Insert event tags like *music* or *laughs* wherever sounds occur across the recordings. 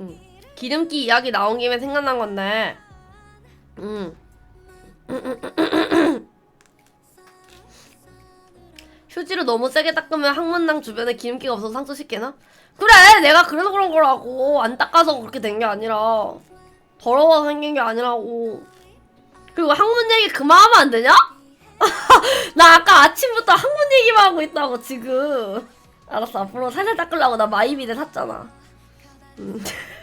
응. 기름기 이야기 나온 김에 생각난 건데. 응. *clears throat* 휴지로 너무 세게 닦으면 항문낭 주변에 기름기가 없어서 상처 쉽게나? 그래 내가 그래서 그런 거라고 안 닦아서 그렇게 된 게 아니라 더러워서 생긴 게 아니라고 그리고 항문 얘기 그만하면 안 되냐? *laughs* 나 아까 아침부터 항문 얘기만 하고 있다고 지금 알았어 앞으로 살살 닦으려고 나 마이비데 샀잖아 음. *laughs*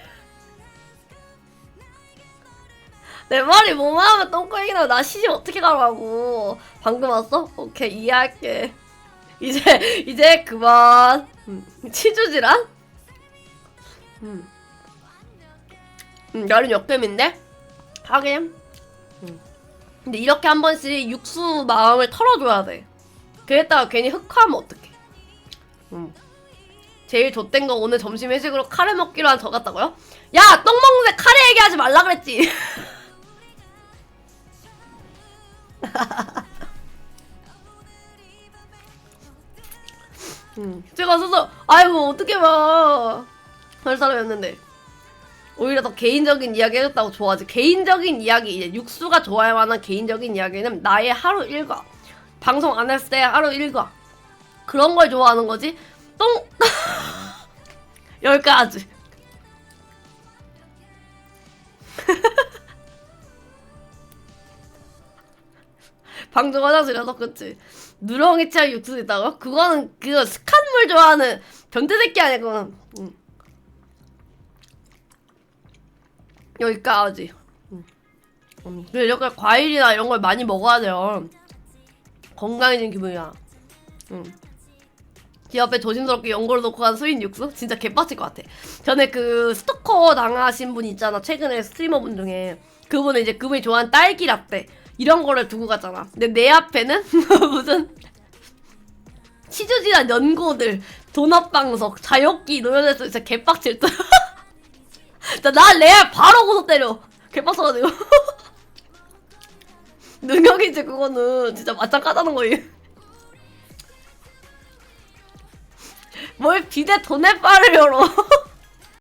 내 말이 뭐만 하면 똥꼬 얘기 나면 나 시집 어떻게 가라고 방금 왔어? 오케이 이해할게 *laughs* 이제 이제 그만 음, 치주지란? 음. 음, 나름 역겜인데? 하긴 음. 근데 이렇게 한 번씩 육수 마음을 털어줘야 돼 그랬다가 괜히 흑화하면 어떡해 음. 제일 좆된 거 오늘 점심 회식으로 카레 먹기로 한 저 같다고요? 야! 똥 먹는데 카레 얘기하지 말라 그랬지 *laughs* 음. 제가 서서 아이고 어떻게 봐. 할 사람이었는데 오히려 더 개인적인 이야기 해줬다고 좋아하지. 개인적인 이야기 이제 육수가 좋아할 만한 개인적인 이야기는 나의 하루 일과 방송 안 했을 때 하루 일과 그런 걸 좋아하는 거지. 똥 여기까지. *laughs* 방송 화장실에서 그치 누렁이 치약 육수 있다고? 그거는 그거 스칸물 좋아하는 변태 새끼 아니야 그거는 응. 여기까지 응. 응. 근데 이렇게 과일이나 이런 걸 많이 먹어야 돼요 건강해진 기분이야 응. 기 앞에 조심스럽게 연고를 놓고 간 수인 육수? 진짜 개빡칠 것 같아. 전에 그 스토커 당하신 분 있잖아. 최근에 스트리머 분 중에. 그분은 이제 그분이 좋아하는 딸기 라떼. 이런 거를 두고 갔잖아. 근데 내 앞에는 *laughs* 무슨 치즈지한 연고들, 도넛방석, 자욕기 놓여져서 진짜 개빡칠 듯. *laughs* 진짜 나 레알 바로 고소 때려. 개빡쳐가지고. *laughs* 능력이지 그거는 진짜 맞짱 까다는 거임. 뭘 비대 돈에 빠를 열어.